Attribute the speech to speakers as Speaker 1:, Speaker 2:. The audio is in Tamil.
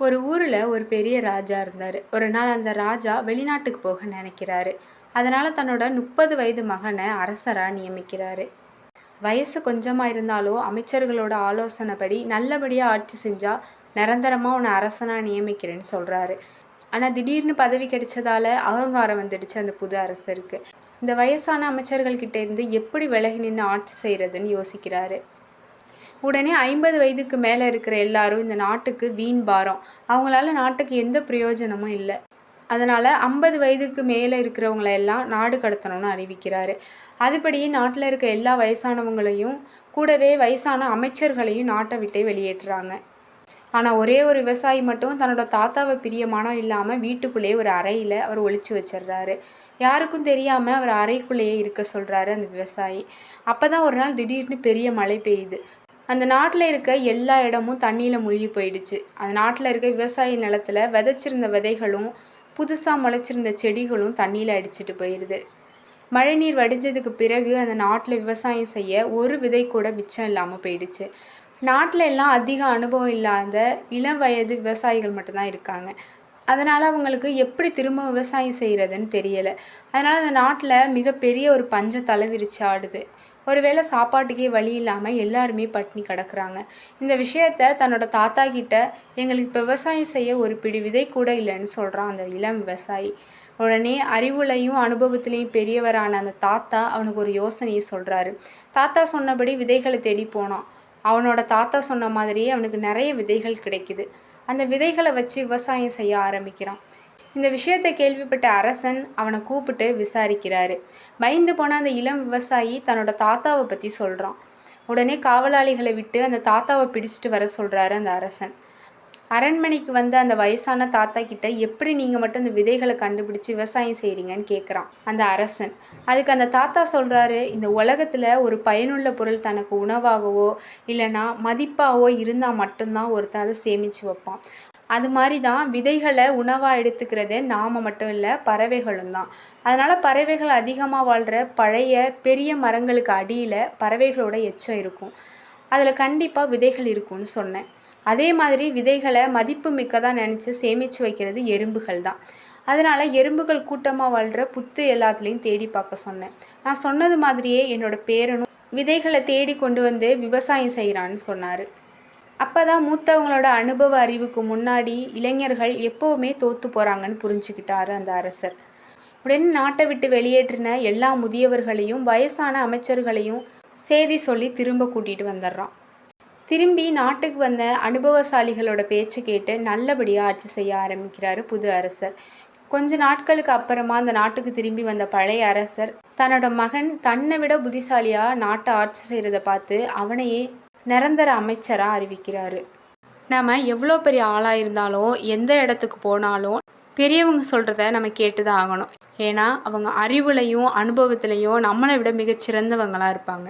Speaker 1: ஒரு ஊரில் ஒரு பெரிய ராஜா இருந்தார். ஒரு நாள் அந்த ராஜா வெளிநாட்டுக்கு போக நினைக்கிறாரு. அதனால் தன்னோட முப்பது வயது மகனை அரசராக நியமிக்கிறாரு. வயசு கொஞ்சமாக இருந்தாலும் அமைச்சர்களோட ஆலோசனைப்படி நல்லபடியாக ஆட்சி செஞ்சால் நிரந்தரமாக உன்னை அரசனாக நியமிக்கிறேன்னு சொல்கிறாரு ஆனால் திடீர்னு பதவி கிடைச்சதால அகங்காரம் வந்துடுச்சு அந்த புது அரசருக்கு. இந்த வயசான அமைச்சர்கள்கிட்ட இருந்து எப்படி விலகி நின்று ஆட்சி செய்கிறதுன்னு யோசிக்கிறாரு. உடனே ஐம்பது வயதுக்கு மேலே இருக்கிற எல்லாரும் இந்த நாட்டுக்கு வீண் பாரம். அவங்களால நாட்டுக்கு எந்த பிரயோஜனமும் இல்லை. அதனால் ஐம்பது வயதுக்கு மேலே இருக்கிறவங்கள எல்லாம் நாடு கடத்தணும்னு அறிவிக்கிறாரு. அதுபடியே நாட்டில் இருக்க எல்லா வயசானவங்களையும் கூடவே வயசான அமைச்சர்களையும் நாட்டை விட்டே வெளியேற்றுறாங்க. ஆனால் ஒரே ஒரு விவசாயி மட்டும் தன்னோட தாத்தாவை பிரியமானம் இல்லாமல் வீட்டுக்குள்ளேயே ஒரு அறையில் அவர் ஒழிச்சு வச்சிடுறாரு யாருக்கும் தெரியாமல் அவர் அறைக்குள்ளேயே இருக்க சொல்கிறாரு அந்த விவசாயி. அப்போ தான் ஒரு நாள் திடீர்னு பெரிய மழை பெய்யுது. அந்த நாட்டில் இருக்க எல்லா இடமும் தண்ணியில் மூழ்கி போயிடுச்சு. அந்த நாட்டில் இருக்க விவசாய நிலத்தில் விதைச்சிருந்த விதைகளும் புதுசாக முளைச்சிருந்த செடிகளும் தண்ணியில் அடிச்சிட்டு போயிடுது மழைநீர் வடிஞ்சதுக்கு பிறகு அந்த நாட்டில் விவசாயம் செய்ய ஒரு விதை கூட மிச்சம் இல்லாமல் போயிடுச்சு. நாட்டில் எல்லாம் அதிக அனுபவம் இல்லாத இளம் வயது விவசாயிகள் மட்டும்தான் இருக்காங்க. அதனால் அவங்களுக்கு எப்படி திரும்ப விவசாயம் செய்கிறதுன்னு தெரியலை. அதனால் அந்த நாட்டில் மிகப்பெரிய ஒரு பஞ்சம் தலைவிரிச்சு ஆடுது. ஒருவேளை சாப்பாட்டுக்கே வழி இல்லாமல் எல்லாருமே பட்னி கிடக்குறாங்க. இந்த விஷயத்த தன்னோட தாத்தா கிட்ட எங்களுக்கு இப்போ விவசாயம் செய்ய ஒரு பிடி விதை கூட இல்லைன்னு சொல்கிறான் அந்த இளம் விவசாயி. உடனே அறிவுலையும் அனுபவத்திலையும் பெரியவரான அந்த தாத்தா அவனுக்கு ஒரு யோசனையை சொல்கிறாரு தாத்தா சொன்னபடி விதைகளை தேடி போனான். அவனோட தாத்தா சொன்ன மாதிரியே அவனுக்கு நிறைய விதைகள் கிடைக்குது. அந்த விதைகளை வச்சு விவசாயம் செய்ய ஆரம்பிக்கிறான். இந்த விஷயத்தை கேள்விப்பட்ட அரசன் அவனை கூப்பிட்டு விசாரிக்கிறாரு. பயந்து போன அந்த இளம் விவசாயி தன்னோட தாத்தாவை பற்றி சொல்கிறான் உடனே காவலாளிகளை விட்டு அந்த தாத்தாவை பிடிச்சிட்டு வர சொல்கிறாரு அந்த அரசன். அரண்மனைக்கு வந்த அந்த வயசான தாத்தா கிட்ட எப்படி நீங்கள் மட்டும் அந்த விதைகளை கண்டுபிடிச்சி விவசாயம் செய்கிறீங்கன்னு கேட்குறான் அந்த அரசன். அதுக்கு அந்த தாத்தா சொல்கிறாரு இந்த உலகத்தில் ஒரு பயனுள்ள பொருள் தனக்கு உணவாகவோ இல்லைனா மதிப்பாகவோ இருந்தால் மட்டும்தான் ஒருத்தன் அதை சேமித்து வைப்பான். அது மாதிரி தான் விதைகளை உணவாக எடுத்துக்கிறது நாம் மட்டும் இல்லை பறவைகளும் தான். அதனால் பறவைகள் அதிகமாக வாழ்கிற பழைய பெரிய மரங்களுக்கு அடியில் பறவைகளோட எச்சம் இருக்கும். அதில் கண்டிப்பாக விதைகள் இருக்கும்னு சொன்னேன். அதே மாதிரி விதைகளை மதிப்பு மிக்கதாக நினச்சி சேமித்து வைக்கிறது எறும்புகள் தான். அதனால் எறும்புகள் கூட்டமாக வாழ்கிற புத்து எல்லாத்துலேயும் தேடி பார்க்க சொன்னேன். நான் சொன்னது மாதிரியே என்னோடய பேரனும் விதைகளை தேடி கொண்டு வந்து விவசாயம் செய்கிறான்னு சொன்னார். அப்போ தான் மூத்தவங்களோட அனுபவ அறிவுக்கு முன்னாடி இளைஞர்கள் எப்போவுமே தோற்று போகிறாங்கன்னு புரிஞ்சுக்கிட்டாரு அந்த அரசர். உடனே நாட்டை விட்டு வெளியேற்றின எல்லா முதியவர்களையும் வயசான அமைச்சர்களையும் செய்தி சொல்லி திரும்ப கூட்டிகிட்டு வந்துடுறான். திரும்பி நாட்டுக்கு வந்த அனுபவசாலிகளோட பேச்சு கேட்டு நல்லபடியாக ஆட்சி செய்ய ஆரம்பிக்கிறாரு புது அரசர். கொஞ்ச நாட்களுக்கு அப்புறமா அந்த நாட்டுக்கு திரும்பி வந்த பழைய அரசர் தன்னோட மகன் தன்னை விட புத்திசாலியாக நாட்டை ஆட்சி செய்கிறத பார்த்து அவனையே நிரந்தர அமைச்சராக அறிவிக்கிறாரு. நம்ம எவ்வளோ பெரிய ஆளாக இருந்தாலும் எந்த இடத்துக்கு போனாலும் பெரியவங்க சொல்கிறத நம்ம கேட்டு தான் ஆகணும். ஏன்னா அவங்க அறிவுலையும் அனுபவத்துலையும் நம்மளை விட மிகச்சிறந்தவங்களாக இருப்பாங்க.